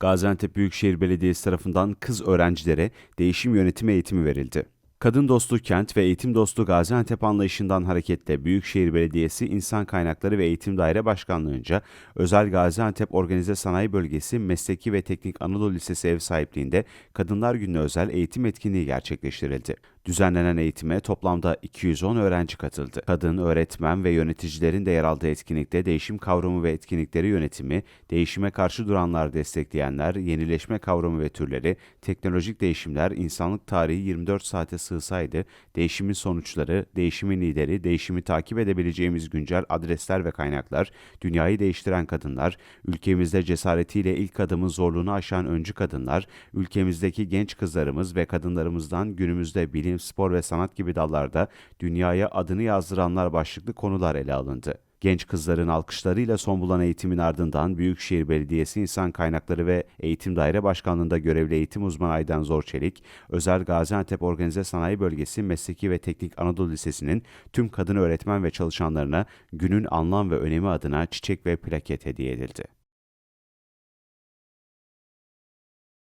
Gaziantep Büyükşehir Belediyesi tarafından kız öğrencilere değişim yönetimi eğitimi verildi. Kadın dostu kent ve eğitim dostu Gaziantep anlayışından hareketle Büyükşehir Belediyesi İnsan Kaynakları ve Eğitim Daire Başkanlığı'nca Özel Gaziantep Organize Sanayi Bölgesi Mesleki ve Teknik Anadolu Lisesi ev sahipliğinde Kadınlar Günü'ne özel eğitim etkinliği gerçekleştirildi. Düzenlenen eğitime toplamda 210 öğrenci katıldı. Kadın, öğretmen ve yöneticilerin de yer aldığı etkinlikte değişim kavramı ve etkinlikleri yönetimi, değişime karşı duranlar destekleyenler, yenileşme kavramı ve türleri, teknolojik değişimler, insanlık tarihi 24 saate sığsaydı, değişimin sonuçları, değişimin lideri, değişimi takip edebileceğimiz güncel adresler ve kaynaklar, dünyayı değiştiren kadınlar, ülkemizde cesaretiyle ilk adımın zorluğunu aşan öncü kadınlar, ülkemizdeki genç kızlarımız ve kadınlarımızdan günümüzde bilim, spor ve sanat gibi dallarda dünyaya adını yazdıranlar başlıklı konular ele alındı. Genç kızların alkışlarıyla son bulan eğitimin ardından Büyükşehir Belediyesi İnsan Kaynakları ve Eğitim Daire Başkanlığı'nda görevli eğitim uzmanı Aydan Zorçelik, Özel Gaziantep Organize Sanayi Bölgesi Mesleki ve Teknik Anadolu Lisesi'nin tüm kadın öğretmen ve çalışanlarına günün anlam ve önemi adına çiçek ve plaket hediye edildi.